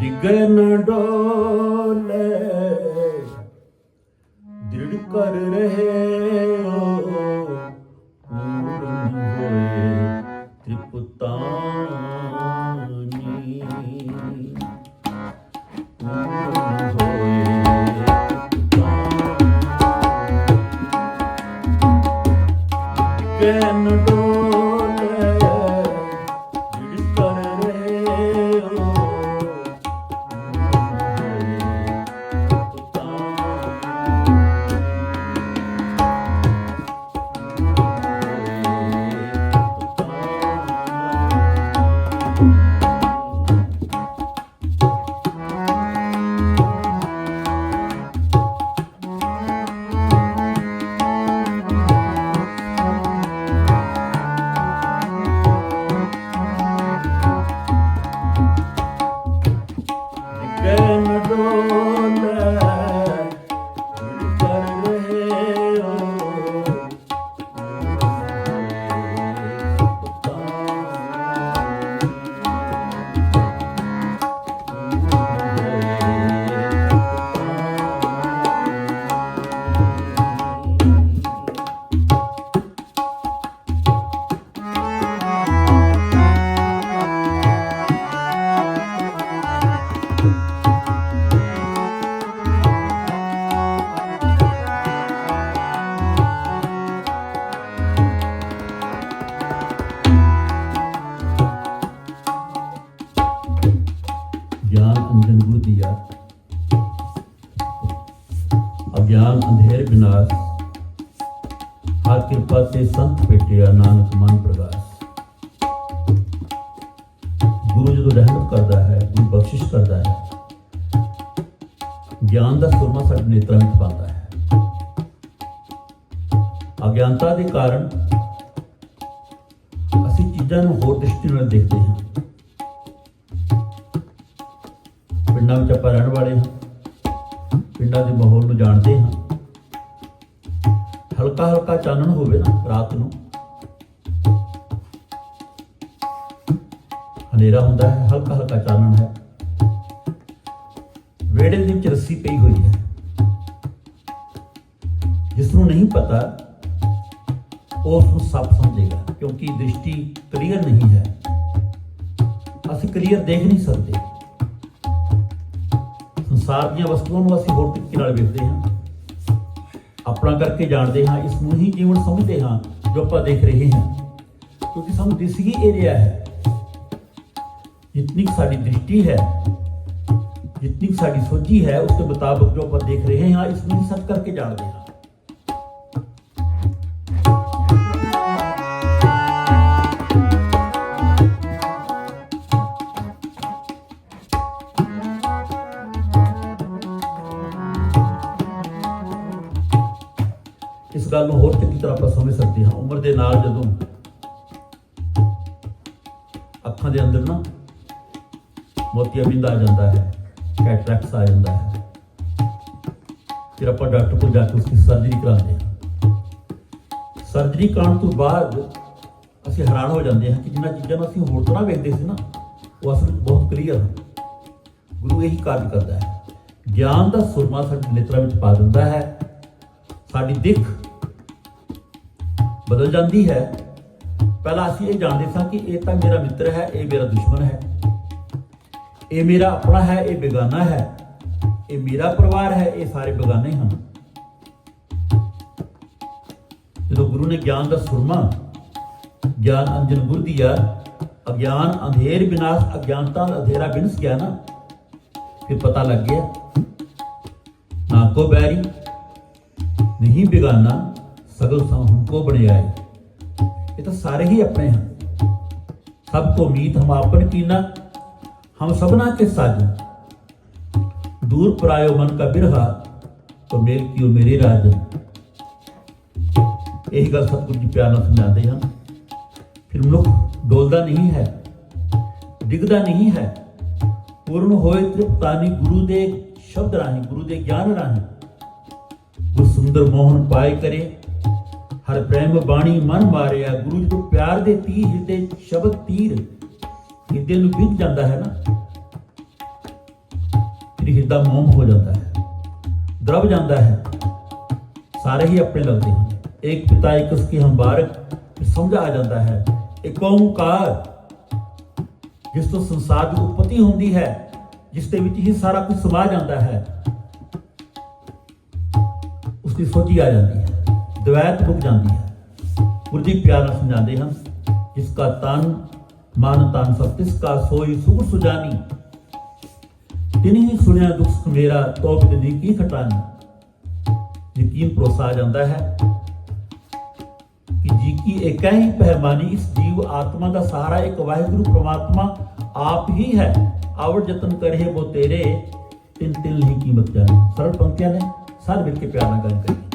ਡਿੱਗੇ ਨ ਡੋਲੇ। ਦ੍ਰਿੜ ਕਰ ਰਹੇ ਪਿੰਡਾਂ ਵਿੱਚ ਆਪਾਂ ਰਹਿਣ ਵਾਲੇ ਹਾਂ। ਪਿੰਡਾਂ ਦੇ ਮਾਹੌਲ ਨੂੰ ਜਾਣਦੇ ਹਾਂ। ਹਲਕਾ ਹਲਕਾ ਚਾਨਣ ਹੋਵੇ ਨਾ ਰਾਤ ਨੂੰ। ਹਨੇਰਾ ਹੁੰਦਾ ਹੈ, ਹਲਕਾ ਹਲਕਾ ਚਾਨਣ ਹੈ। ਵਿਹੜੇ ਦੇ ਵਿੱਚ ਰੱਸੀ ਪਈ ਹੋਈ ਹੈ। ਜਿਸ ਨੂੰ ਨਹੀਂ ਪਤਾ ਉਹ ਉਸ ਨੂੰ ਸੱਪ ਸਮਝੇਗਾ, ਕਿਉਂਕਿ ਦ੍ਰਿਸ਼ਟੀ ਕਲੀਅਰ ਨਹੀਂ ਹੈ। ਅਸੀਂ ਕਲੀਅਰ ਦੇਖ ਨਹੀਂ ਸਕਦੇ। ਸੰਸਾਰ ਦੀਆਂ ਵਸਤੂਆਂ ਨੂੰ ਅਸੀਂ ਹੋਰ ਤਰੀਕੇ ਨਾਲ ਵੇਖਦੇ ਹਾਂ। ਆਪਣਾ ਕਰਕੇ ਜਾਣਦੇ ਹਾਂ, ਇਸ ਨੂੰ ਹੀ ਜੀਵਨ ਸਮਝਦੇ ਹਾਂ, ਜੋ ਆਪਾਂ ਦੇਖ ਰਹੇ ਹਾਂ। ਕਿਉਂਕਿ ਸਾਨੂੰ ਦਿਸ ਹੀ ਇਹ ਰਿਹਾ ਹੈ, ਜਿਤਨੀ ਕੁ ਸਾਡੀ ਦ੍ਰਿਸ਼ਟੀ ਹੈ, ਜਿਤਨੀ ਕੁ ਸਾਡੀ ਸੋਚੀ ਹੈ, ਉਸ ਦੇ ਮੁਤਾਬਕ ਜੋ ਆਪਾਂ ਦੇਖ ਰਹੇ ਹਾਂ, ਇਸ ਨੂੰ ਹੀ ਸੱਚ ਕਰਕੇ ਜਾਣਦੇ ਹਾਂ। ਸਕਦੇ ਦੇ ਨਾਲ ਜਦੋਂ ਅੱਖਾਂ ਦੇ ਅੰਦਰ ਨਾ ਮੋਤੀਆਬਿੰਦ ਆ ਜਾਂਦਾ ਹੈ, ਕੈਟਰੈਕਟਸ ਆ ਜਾਂਦਾ ਹੈ। ਫਿਰ ਆਪਾਂ ਡਾਕਟਰ ਕੋਲ ਜਾ ਕੇ ਉਸਦੀ ਸਰਜਰੀ ਕਰਾਉਂਦੇ ਹਾਂ। ਸਰਜਰੀ ਕਰਾਉਣ ਤੋਂ ਬਾਅਦ ਅਸੀਂ ਹੈਰਾਨ ਹੋ ਜਾਂਦੇ ਹਾਂ ਕਿ ਜਿਨ੍ਹਾਂ ਚੀਜ਼ਾਂ ਨੂੰ ਅਸੀਂ ਹੋਰ ਤਰ੍ਹਾਂ ਵੇਖਦੇ ਸੀ ਨਾ, ਉਹ ਅਸਲ ਬਹੁਤ ਕਲੀਅਰ ਹਨ। ਗੁਰੂ ਇਹੀ ਕਾਰਜ ਕਰਦਾ ਹੈ। ਗਿਆਨ ਦਾ ਸੁਰਮਾ ਸਾਡੇ ਨੇਤਰਾਂ ਵਿੱਚ ਪਾ ਦਿੰਦਾ ਹੈ। ਸਾਡੀ ਦਿੱਖ ਬਦਲ ਜਾਂਦੀ ਹੈ ਪਹਿਲਾਂ ਅਸੀਂ ਇਹ ਜਾਣਦੇ ਸਾਂ ਕਿ ਇਹ ਤਾਂ ਮੇਰਾ ਮਿੱਤਰ ਹੈ ਇਹ ਮੇਰਾ ਦੁਸ਼ਮਣ ਹੈ ਇਹ ਮੇਰਾ ਆਪਣਾ ਹੈ ਇਹ ਬੇਗਾਨਾ ਹੈ ਇਹ ਮੇਰਾ ਪਰਿਵਾਰ ਹੈ ਇਹ ਸਾਰੇ ਬੇਗਾਨੇ ਹਨ ਜਦੋਂ ਗੁਰੂ ਨੇ ਗਿਆਨ ਦਾ ਸੁਰਮਾ, ਗਿਆਨ ਅੰਜਨ ਗੁਰ ਦਿਆ ਅਗਿਆਨ ਅੰਧੇਰ ਬਿਨਾਸ਼ ਅਗਿਆਨਤਾ ਅੰਧੇਰਾ ਬਿਨਸ ਗਿਆ ਨਾ, ਫਿਰ ਪਤਾ ਲੱਗ ਗਿਆ, ਨਾ ਕੋ ਬੈਰੀ, ਨਹੀਂ ਬਿਗਾਨਾ। ਸਗਲ ਸਾ ਹਮਕੋ ਬਣਿਆਏ ਇਹ ਤਾਂ ਸਾਰੇ ਹੀ ਆਪਣੇ ਹਨ। ਸਭ ਕੋ ਮੀਤ ਹਮ ਆਪਨ ਕੀਨਾ, ਹਮ ਸਭਨਾ ਕੇ ਸਾਜ। ਦੂਰ ਪਰਾਇਓ ਮਨ ਕਾ ਬਿਰਹਾ, ਤੋ ਮੇਲ ਕੀਓ ਮੇਰੇ ਰਾਜ। ਇਹੀ ਗੱਲ ਸਤਿਗੁਰੂ ਜੀ ਪਿਆਰ ਨਾਲ ਸਮਝਾਉਂਦੇ ਹਨ। ਫਿਰ ਮਨੁੱਖ ਡੋਲਦਾ ਨਹੀਂ ਹੈ, ਡਿੱਗਦਾ ਨਹੀਂ ਹੈ। ਪੂਰਨ ਹੋਏ ਤ੍ਰਿਪਤਾਨੀ ਗੁਰੂ ਦੇ ਸ਼ਬਦ ਰਾਹੀਂ, ਗੁਰੂ ਦੇ ਗਿਆਨ ਰਾਹੀਂ। ਗੁਰ ਸੁੰਦਰ ਮੋਹਨ ਪਾਏ ਕਰੇ ਹਰ ਪ੍ਰੇਮ ਬਾਣੀ ਮਨ ਮਾਰਿਆ, ਗੁਰੂ ਜੀ ਤੋਂ ਪਿਆਰ ਦੇ ਤੀਰ ਹਿਰਦੇ ਸ਼ਬਦ ਤੀਰ ਹਿਰਦੇ ਨੂੰ ਵਿਧ ਜਾਂਦਾ ਹੈ ਨਾ, ਫਿਰ ਹਿਰਦਾ ਮੋਮ ਹੋ ਜਾਂਦਾ ਹੈ, ਦਰਬ ਜਾਂਦਾ ਹੈ, ਸਾਰੇ ਹੀ ਆਪਣੇ ਲੱਗਦੇ ਹਨ। ਇੱਕ ਪਿਤਾ, ਇੱਕ ਉਸ ਕੀ ਹੰਬਾਰਕ ਫਿਰ ਸਮਝ ਆ ਜਾਂਦਾ ਹੈ, ਇੱਕ ਓੰਕਾਰ, ਜਿਸ ਤੋਂ ਸੰਸਾਰ ਦੀ ਉਤਪਤੀ ਹੁੰਦੀ ਹੈ, ਜਿਸ ਦੇ ਵਿੱਚ ਹੀ ਸਾਰਾ ਕੁਝ ਸਮਾ ਜਾਂਦਾ ਹੈ ਉਸ ਦੀ ਸੋਚੀ ਆ ਜਾਂਦੀ ਹੈ। ਦਵੈਤ ਰੁਕ ਜਾਂਦੀ ਹੈ। ਗੁਰੂ ਜੀ ਪਿਆਰ ਨਾਲ ਸਮਝਾਉਂਦੇ ਹਨ ਜਿਸ ਕਾ ਤਨ ਮਨ ਤਨ ਸਭ, ਤਿਸ ਕਾ ਸੋਈ ਸੁਖ ਸੁਜਾਨੀ। ਤਿਨੀ ਹੀ ਸੁਣਿਆ ਦੁੱਖ ਮੇਰਾ, ਤੋ ਬਿਦਨੀ ਕੀ ਖਟਾਨੀ। ਯਕੀਨ ਭਰੋਸਾ ਆ ਜਾਂਦਾ ਹੈ ਕਿ ਜੀ ਕੀ ਇੱਕ ਹੀ ਪਹਿਮਾਨੀ, ਇਸ ਜੀਵ ਆਤਮਾ ਦਾ ਸਹਾਰਾ ਇੱਕ ਵਾਹਿਗੁਰੂ ਪ੍ਰਮਾਤਮਾ ਆਪ ਹੀ ਹੈ। ਆਵੜ ਯਤਨ ਕਰੇ ਉਹ ਤੇਰੇ, ਤਿੰਨ ਤਿੰਨ ਹੀ ਕੀਮਤ ਜਾਣੇ। ਸਰਲ ਪੰਕਤੀਆਂ ਨੇ ਸਾਰ ਮਿਲ ਕੇ ਪਿਆਰ ਨਾਲ ਗੱਲ ਕਰੀਏ।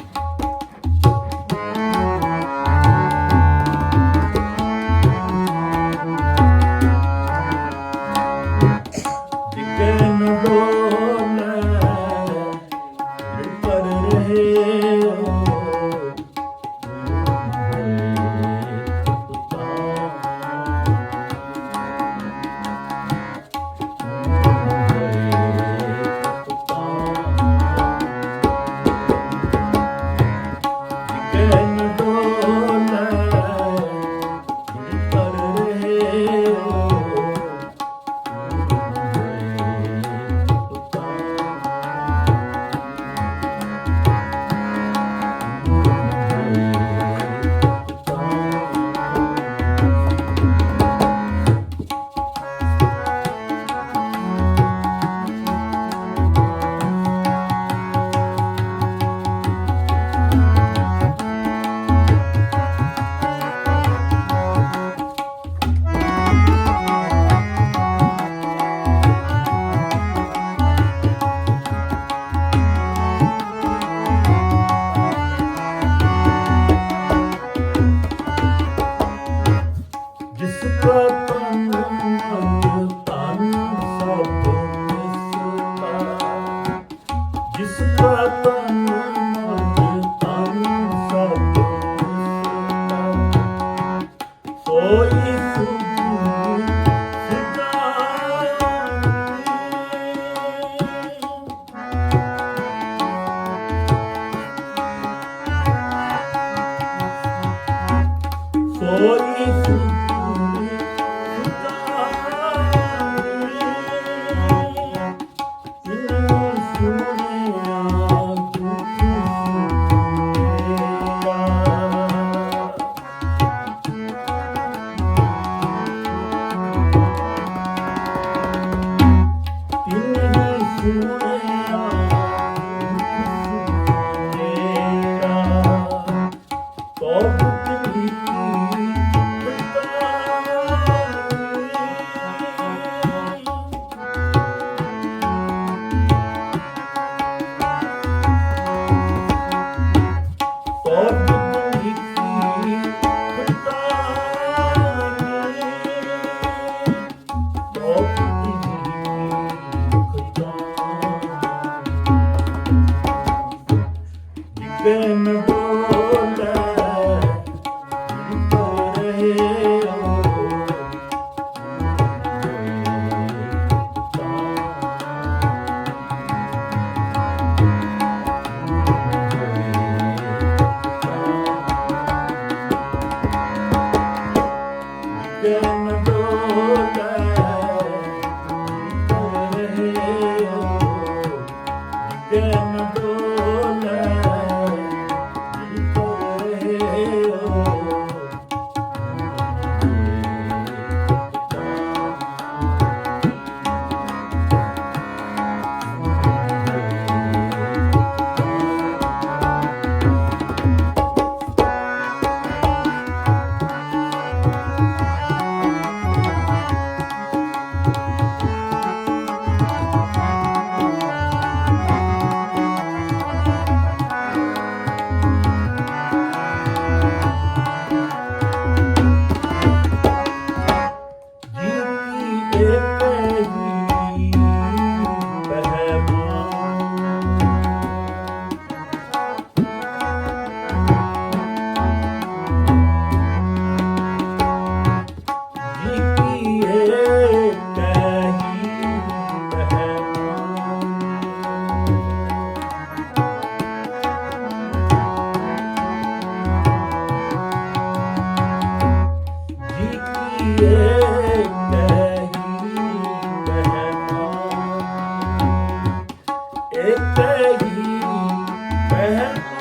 ਹੈ।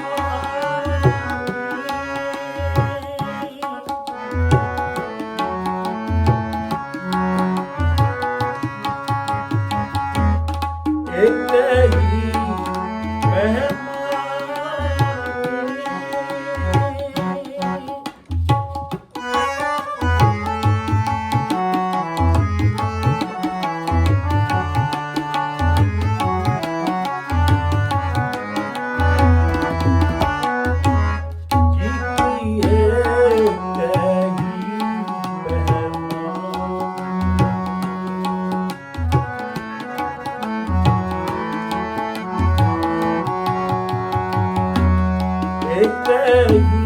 ਇੱਕ ਹੀ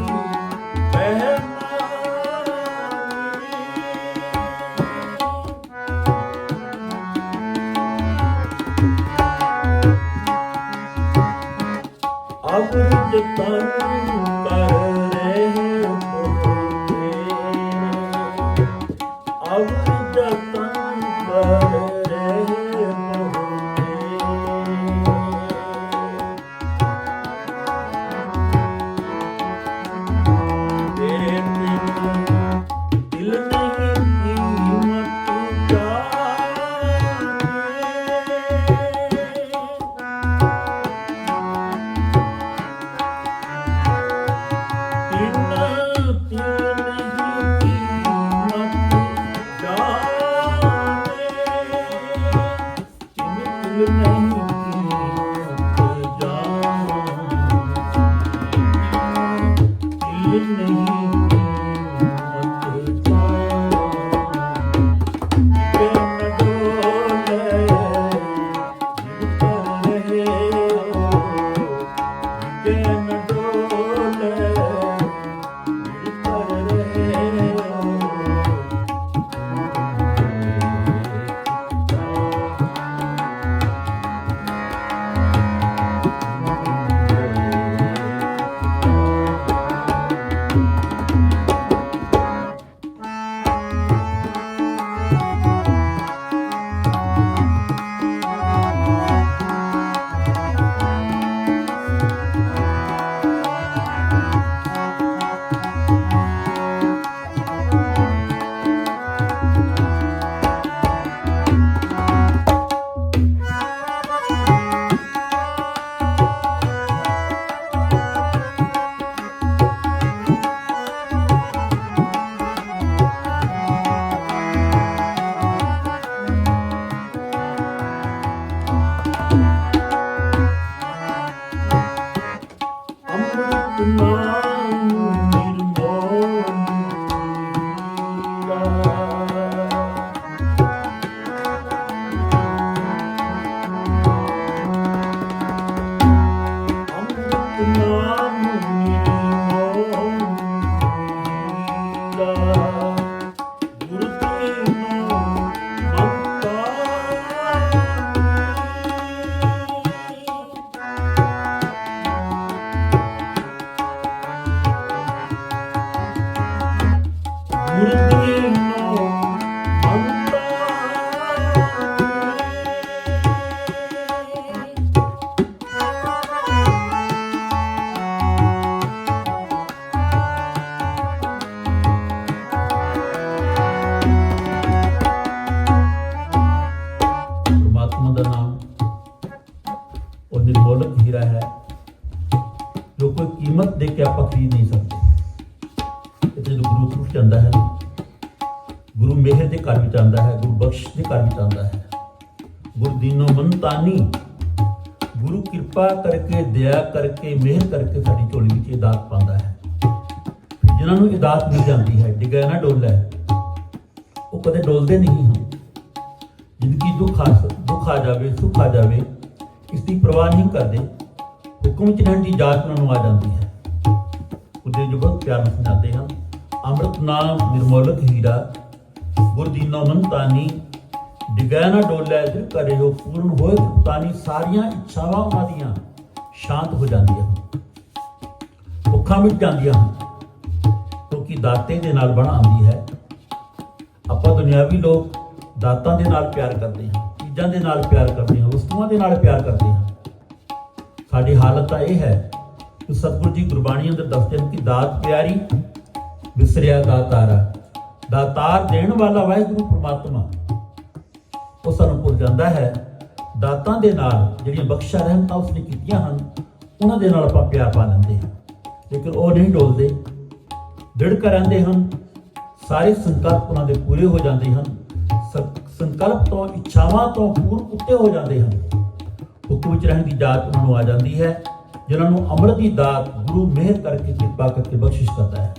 ਕਰਕੇ ਮਿਹਰ ਕਰਕੇ ਸਾਡੀ ਝੋਲੀ ਵਿੱਚ ਇਹ ਦਾਤ ਪਾਉਂਦਾ ਹੈ। ਜਿਨ੍ਹਾਂ ਨੂੰ ਇਹ ਦਾਤ ਮਿਲ ਜਾਂਦੀ ਹੈ, ਡਿੱਗਾ ਨਾ ਡੋਲਦਾ ਉਹ ਕਦੇ ਡੋਲਦੇ ਨਹੀਂ ਹਨ। ਜ਼ਿੰਦਗੀ ਦੁੱਖ ਆ ਦੁੱਖ ਆ ਜਾਵੇ, ਸੁੱਖ ਆ ਜਾਵੇ, ਇਸ ਦੀ ਪਰਵਾਹ ਨਹੀਂ ਕਰਦੇ। ਹੁਕਮ ਚ ਰਹਿਣ ਦੀ ਜਾਤ ਉਹਨਾਂ ਨੂੰ ਆ ਜਾਂਦੀ ਹੈ। ਉਹਦੇ ਜੋ ਬਹੁਤ ਪਿਆਰ ਨਾਲ ਸਮਝਾਉਂਦੇ ਹਨ, ਅੰਮ੍ਰਿਤ ਨਾਮ ਨਿਰਮੋਲਕ ਹੀਰਾ, ਗੁਰਦੀਨੋ ਮੰਤਾਨੀ ਡਿਗੈ ਨਾ ਡੋਲੇ ਦਿਲ ਕਰੇ ਪੂਰਨ ਹੋਏ ਤਾਨੀ ਸਾਰੀਆਂ ਇੱਛਾਵਾਂ ਉਹਨਾਂ ਦੀਆਂ। ਸ਼ਾਂਤ ਹੋ ਜਾਂਦੀਆਂ ਹਨ। ਭੁੱਖਾਂ ਮਿਟ ਜਾਂਦੀਆਂ ਹਨ, ਕਿਉਂਕਿ ਦਾਤੇ ਦੇ ਨਾਲ ਬਣ ਆਉਂਦੀ ਹੈ। ਆਪਾਂ ਦੁਨਿਆਵੀ ਲੋਕ ਦਾਤਾਂ ਦੇ ਨਾਲ ਪਿਆਰ ਕਰਦੇ ਹਾਂ, ਚੀਜ਼ਾਂ ਦੇ ਨਾਲ ਪਿਆਰ ਕਰਦੇ ਹਾਂ, ਵਸਤੂਆਂ ਦੇ ਨਾਲ ਪਿਆਰ ਕਰਦੇ ਹਾਂ। ਸਾਡੀ ਹਾਲਤ ਤਾਂ ਇਹ ਹੈ ਕਿ ਸਤਿਗੁਰੂ ਜੀ ਗੁਰਬਾਣੀ ਅੰਦਰ ਦੱਸਦੇ ਹਨ ਕਿ ਦਾਤ ਪਿਆਰੀ ਵਿਸਰਿਆ ਦਾਤਾਰਾ ਦਾਤਾਰ ਦੇਣ ਵਾਲਾ ਵਾਹਿਗੁਰੂ ਪ੍ਰਮਾਤਮਾ, ਉਹ ਸਾਨੂੰ ਭੁੱਲ ਜਾਂਦਾ ਹੈ ਦਾਤਾਂ ਦੇ ਨਾਲ ਜਿਹੜੀਆਂ ਬਖਸ਼ਾ ਰਹਿਮਤਾਂ ਉਸਨੇ ਕੀਤੀਆਂ ਹਨ, ਉਹਨਾਂ ਦੇ ਨਾਲ ਆਪਾਂ ਪਿਆਰ ਪਾ ਲੈਂਦੇ ਹਾਂ। ਲੇਕਿਨ ਉਹ ਨਹੀਂ ਡੋਲਦੇ। ਦ੍ਰਿੜ ਰਹਿੰਦੇ ਹਨ, ਸਾਰੇ ਸੰਕਲਪ ਉਹਨਾਂ ਦੇ ਪੂਰੇ ਹੋ ਜਾਂਦੇ ਹਨ। ਸੰਕਲਪ ਤੋਂ, ਇੱਛਾਵਾਂ ਤੋਂ ਪੂਰ ਉੱਤੇ ਹੋ ਜਾਂਦੇ ਹਨ। ਹੁਕਮ ਵਿੱਚ ਰਹਿਣ ਦੀ ਦਾਤ ਉਹਨਾਂ ਨੂੰ ਆ ਜਾਂਦੀ ਹੈ, ਜਿਨ੍ਹਾਂ ਨੂੰ ਅੰਮ੍ਰਿਤ ਦੀ ਦਾਤ ਗੁਰੂ ਮਿਹਰ ਕਰਕੇ ਕਿਰਪਾ ਕਰਕੇ ਬਖਸ਼ਿਸ਼ ਕਰਦਾ ਹੈ।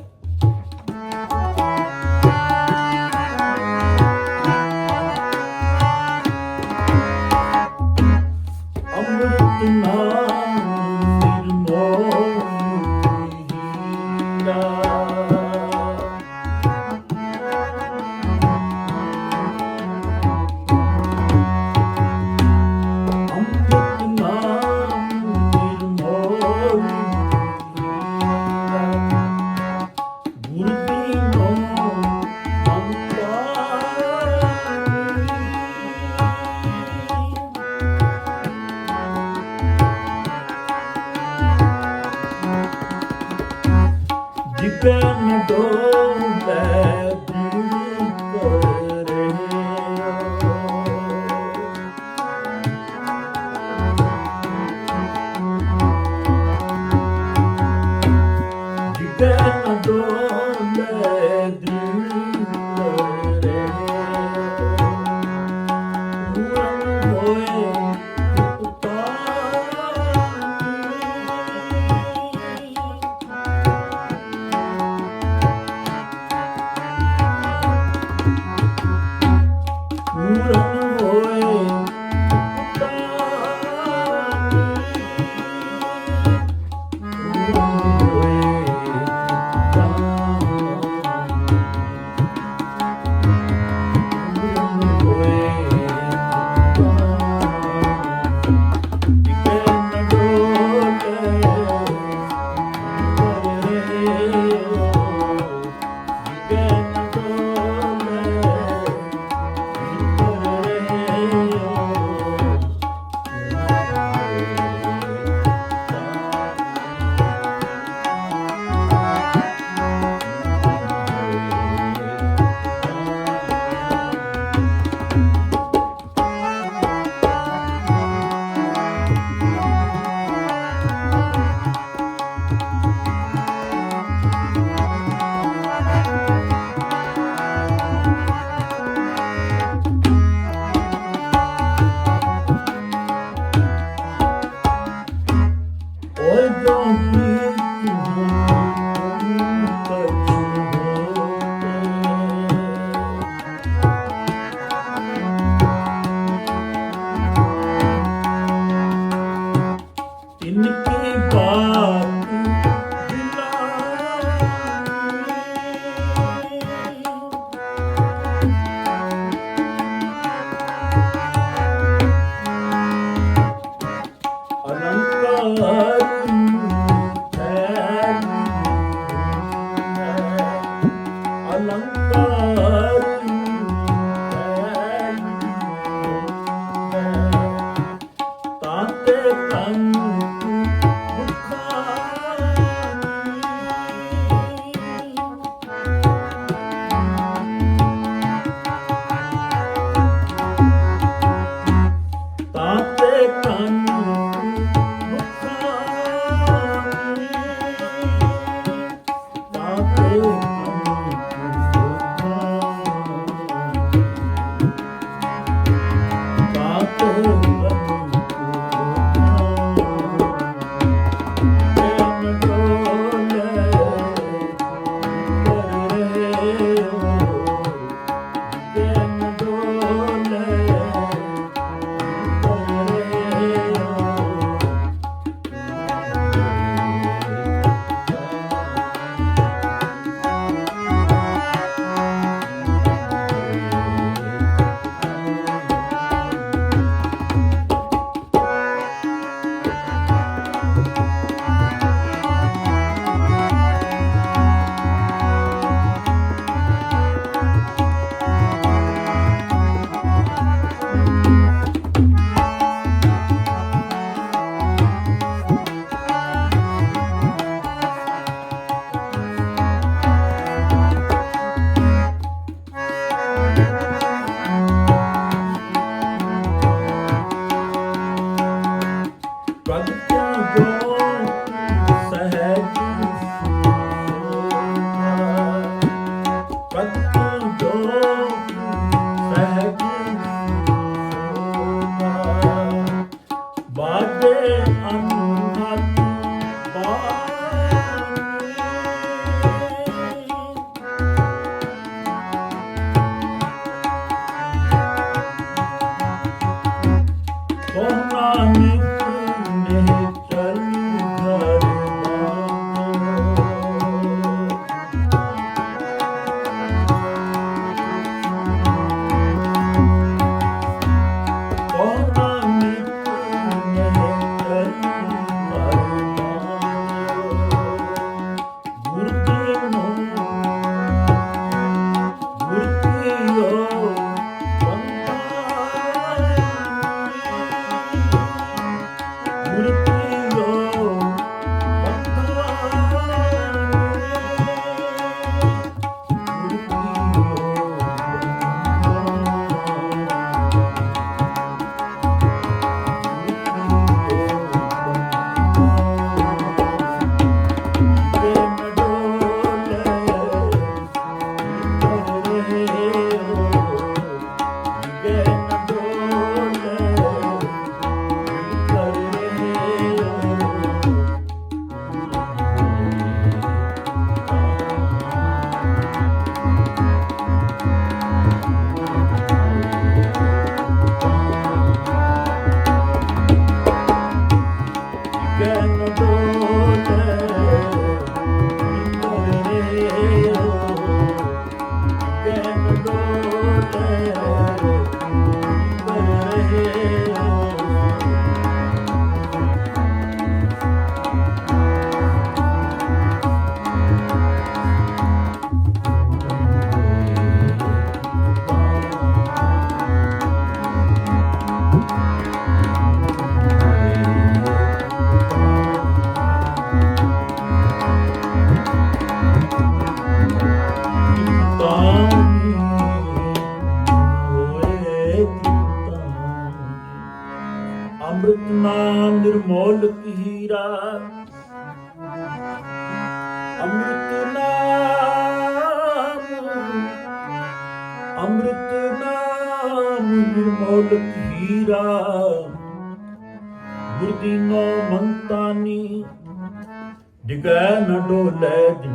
ਨ